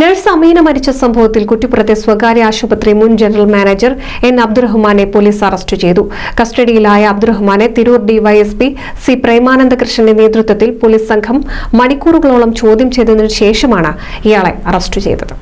Nurse Ameena മരിച്ച സംഭവത്തിൽ കുറ്റിപ്പുറത്തെ സ്വകാര്യ ആശുപത്രി മുൻ ജനറൽ മാനേജർ എൻ അബ്ദുറഹ്മാനെ പോലീസ് അറസ്റ്റ് ചെയ്തു. കസ്റ്റഡിയിലായ അബ്ദുറഹ്മാനെ തിരൂർ ഡിവൈഎസ്പി സി പ്രേമാനന്ദകൃഷ്ണന്റെ നേതൃത്വത്തിൽ പോലീസ് സംഘം മണിക്കൂറുകളോളം ചോദ്യം ചെയ്തതിനു ശേഷമാണ് ഇയാളെ അറസ്റ്റ് ചെയ്തത്.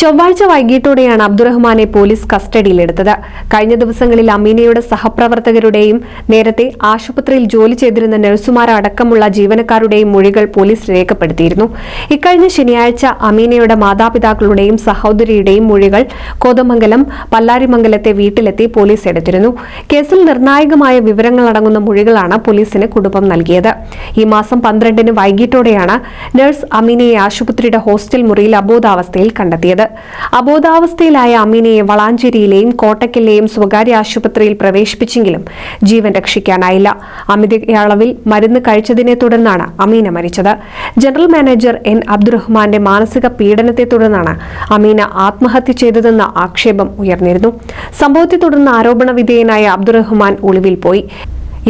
ചൊവ്വാഴ്ച വൈകിട്ടോടെയാണ് അബ്ദുറഹ്മാനെ പോലീസ് കസ്റ്റഡിയിലെടുത്തത്. കഴിഞ്ഞ ദിവസങ്ങളിൽ അമീനയുടെ സഹപ്രവർത്തകരുടെയും നേരത്തെ ആശുപത്രിയിൽ ജോലി ചെയ്തിരുന്ന നഴ്സുമാരടക്കമുള്ള ജീവനക്കാരുടെയും മൊഴികൾ പോലീസ് രേഖപ്പെടുത്തിയിരുന്നു. ഇക്കഴിഞ്ഞ ശനിയാഴ്ച അമീനയുടെ മാതാപിതാക്കളുടെയും സഹോദരിയുടെയും മൊഴികൾ കോതമംഗലം പല്ലാരിമംഗലത്തെ വീട്ടിലെത്തി പോലീസ് എടുത്തിരുന്നു. കേസിൽ നിർണായകമായ വിവരങ്ങളടങ്ങുന്ന മൊഴികളാണ് പോലീസിന് കുടുംബം നൽകിയത്. ഈ മാസം പന്ത്രണ്ടിന് വൈകിട്ടോടെയാണ് നഴ്സ് അമീനയെ ആശുപത്രിയുടെ ഹോസ്റ്റൽ മുറിയിൽ അബോധാവസ്ഥയിൽ കണ്ടെത്തിയത്. അബോധാവസ്ഥയിലായ അമീനയെ വളാഞ്ചേരിയിലെയും കോട്ടക്കലിലെയും സ്വകാര്യ ആശുപത്രിയിൽ പ്രവേശിപ്പിച്ചെങ്കിലും ജീവൻ രക്ഷിക്കാനായില്ല. അമിത അളവിൽ മരുന്ന് കഴിച്ചതിനെ തുടർന്നാണ് അമീന മരിച്ചത്. ജനറൽ മാനേജർ എൻ അബ്ദുറഹ്മാന്റെ മാനസിക പീഡനത്തെ തുടർന്നാണ് അമീന ആത്മഹത്യ ചെയ്തതെന്ന ആക്ഷേപം ഉയർന്നിരുന്നു. സംഭവത്തെ തുടർന്ന് ആരോപണ വിധേയനായ അബ്ദുറഹ്മാൻ ഒളിവിൽ പോയി.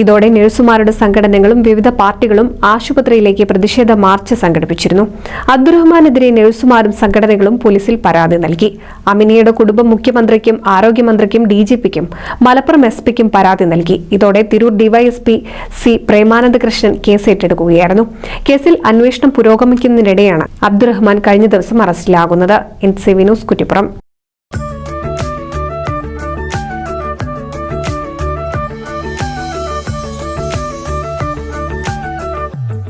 ഇതോടെ നഴ്സുമാരുടെ സംഘടനകളും വിവിധ പാർട്ടികളും ആശുപത്രിയിലേക്ക് പ്രതിഷേധ മാർച്ച് സംഘടിപ്പിച്ചിരുന്നു. അബ്ദുറഹ്മാനെതിരെ നഴ്സുമാരും സംഘടനകളും പോലീസിൽ പരാതി നൽകി. അമിനിയുടെ കുടുംബം മുഖ്യമന്ത്രിക്കും ആരോഗ്യമന്ത്രിക്കും ഡി ജി പിക്കും മലപ്പുറം എസ് പിക്കും പരാതി നൽകി. ഇതോടെ Tirur DySP C Premanandakrishnan case ഏറ്റെടുക്കുകയായിരുന്നു കേസിൽ അന്വേഷണം പുരോഗമിക്കുന്നതിനിടെയാണ് അബ്ദുറഹ്മാൻ കഴിഞ്ഞ ദിവസം അറസ്റ്റിലാകുന്നത്. N C Vinos Kuttippuram.